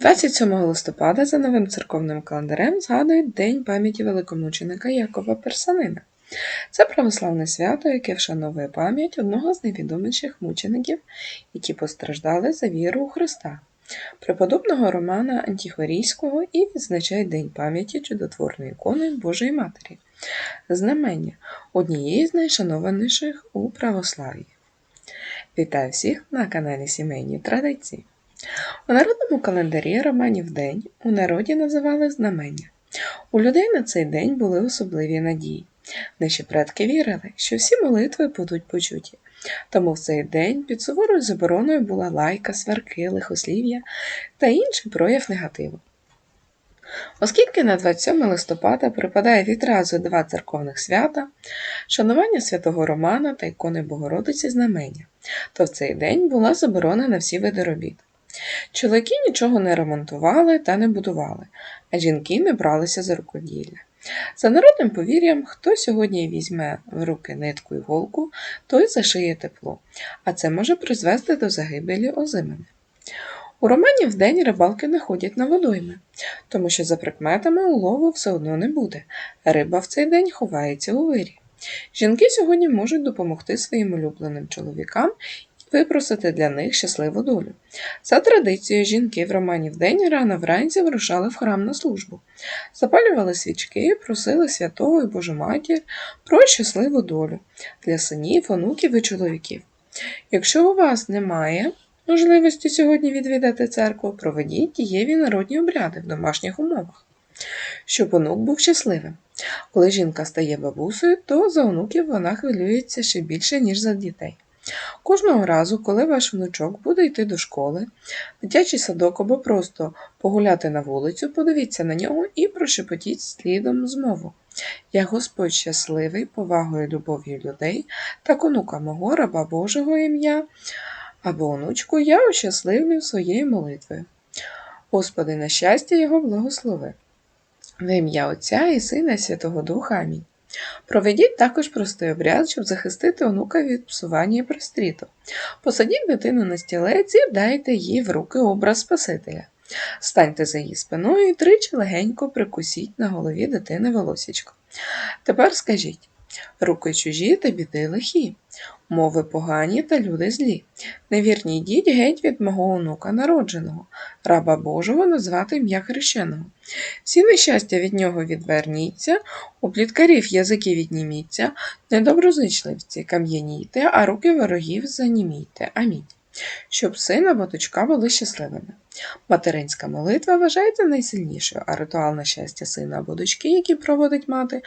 27 листопада за новим церковним календарем згадують День пам'яті великомученика Якова Персанина. Це православне свято, яке вшановує пам'ять одного з найвідоміших мучеників, які постраждали за віру у Христа, преподобного Романа Антіхорійського і відзначає День пам'яті чудотворної ікони Божої Матері, знамення однієї з найшанованіших у православ'ї. Вітаю всіх на каналі Сімейні Традиції. У народному календарі Романів День у народі називали знамення. У людей на цей день були особливі надії. Наші предки вірили, що всі молитви будуть почуті. Тому в цей день під суворою забороною була лайка, сварки, лихослів'я та інший прояв негативу. Оскільки на 27 листопада припадає відразу два церковних свята шанування святого Романа та ікони Богородиці знамення, то в цей день була заборона на всі види робіт. Чоловіки нічого не ремонтували та не будували, а жінки не бралися за рукоділля. За народним повір'ям, хто сьогодні візьме в руки нитку і голку, той зашиє тепло, а це може призвести до загибелі озимини. У романі вдень рибалки не ходять на водойми, тому що за прикметами улову все одно не буде. Риба в цей день ховається у вирі. Жінки сьогодні можуть допомогти своїм улюбленим чоловікам випросити для них щасливу долю. За традицією, жінки в романі вдень рано вранці вирушали в храм на службу, запалювали свічки, просили святого і Божу матір про щасливу долю для синів, онуків і чоловіків. Якщо у вас немає можливості сьогодні відвідати церкву, проведіть дієві народні обряди в домашніх умовах, щоб онук був щасливим. Коли жінка стає бабусею, то за онуків вона хвилюється ще більше, ніж за дітей. Кожного разу, коли ваш внучок буде йти до школи, дитячий садок або просто погуляти на вулицю, подивіться на нього і прошепотіть слідом змову. Я Господь щасливий, повагою, любов'ю людей, так онука мого раба Божого ім'я, або онучку я ощасливлю своєю молитвою. Господи, на щастя Його благослови. В ім'я Отця і Сина і Святого Духа Амінь. Проведіть також простий обряд, щоб захистити онука від псування і простріту. Посадіть дитину на стілець і дайте їй в руки образ Спасителя. Станьте за її спиною і тричі легенько прикусіть на голові дитини волосічко. Тепер скажіть руки чужі та біди лихі, мови погані та люди злі. Невірній дідь геть від мого онука народженого, раба Божого назвати ім'я хрещеного. Всі нещастя від нього відверніться, у пліткарів язики відніміться, недоброзичливці кам'янійте, а руки ворогів занімійте. Амінь. Щоб син або дочка були щасливими. Материнська молитва вважається найсильнішою, а ритуал на щастя сина або дочки, які проводить мати,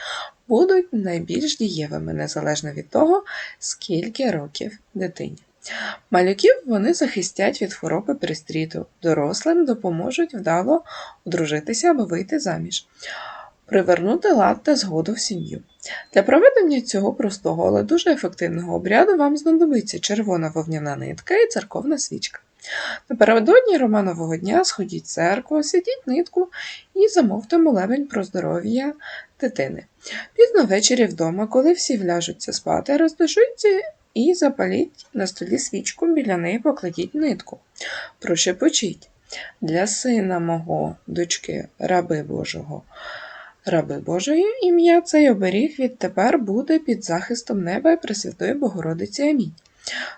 будуть найбільш дієвими, незалежно від того, скільки років дитині. Малюків вони захистять від хвороби пристріту, дорослим допоможуть вдало одружитися або вийти заміж, привернути лад та згоду в сім'ю. Для проведення цього простого, але дуже ефективного обряду вам знадобиться червона вовняна нитка і церковна свічка. Напередодні Романового дня сходіть в церкву, сидіть нитку і замовте молебень про здоров'я дитини. Пізно ввечері вдома, коли всі вляжуться спати, роздишуйте і запаліть на столі свічку, біля неї покладіть нитку. Прошепочіть для сина мого, дочки, раби Божого. Раби Божої ім'я цей оберіг відтепер буде під захистом неба і Пресвятої Богородиці. Амінь.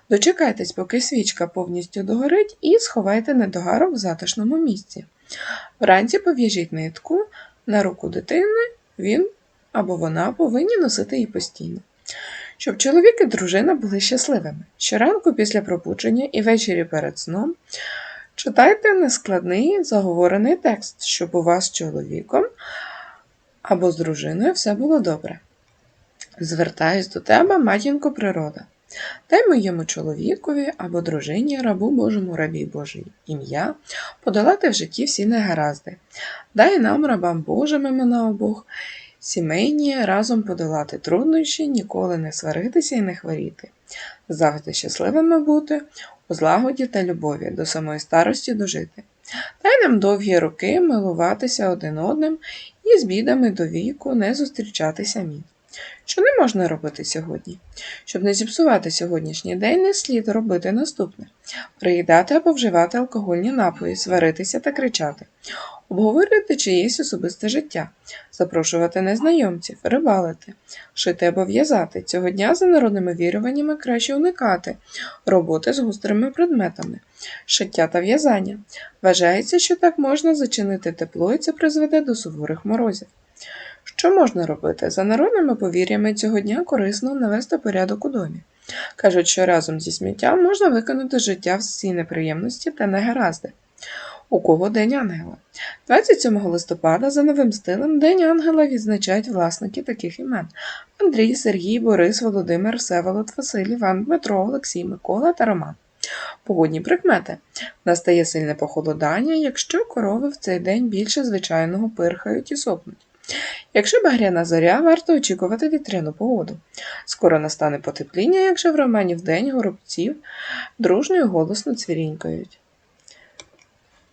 Дочекайтесь, поки свічка повністю догорить, і сховайте недогарок в затишному місці. Вранці пов'яжіть нитку на руку дитини, він або вона повинні носити її постійно. Щоб чоловік і дружина були щасливими. Щоранку після пробудження і ввечері перед сном читайте нескладний заговорений текст, щоб у вас з чоловіком або з дружиною все було добре. Звертаюсь до тебе, матінко природа. Дай моєму чоловікові або дружині, рабу Божому рабі Божий ім'я, подолати в житті всі негаразди. Дай нам, рабам Божим імена обох, сімейні разом подолати труднощі, ніколи не сваритися і не хворіти, завжди щасливими бути, у злагоді та любові, до самої старості дожити. Дай нам довгі роки милуватися один одним і з бідами до віку не зустрічатися самі. Що не можна робити сьогодні? Щоб не зіпсувати сьогоднішній день, не слід робити наступне: приїдати або вживати алкогольні напої, сваритися та кричати, обговорювати чиєсь особисте життя, запрошувати незнайомців, рибалити, шити або в'язати. Цього дня за народними віруваннями краще уникати роботи з гострими предметами, шиття та в'язання. Вважається, що так можна зачинити тепло і це призведе до суворих морозів. Що можна робити? За народними повір'ями цього дня корисно навести порядок у домі. Кажуть, що разом зі сміттям можна виконати життя всі неприємності та негаразди. У кого День Ангела? 27 листопада за новим стилем День Ангела відзначають власники таких імен: Андрій, Сергій, Борис, Володимир, Всеволод, Василь, Іван, Дмитро, Олексій, Микола та Роман. Погодні прикмети. Настає сильне похолодання, якщо корови в цей день більше звичайного пирхають і сохнуть. Якщо багряна зоря, варто очікувати вітряну погоду. Скоро настане потепління, якщо в романі вдень горобців дружньо і голосно цвірінькають.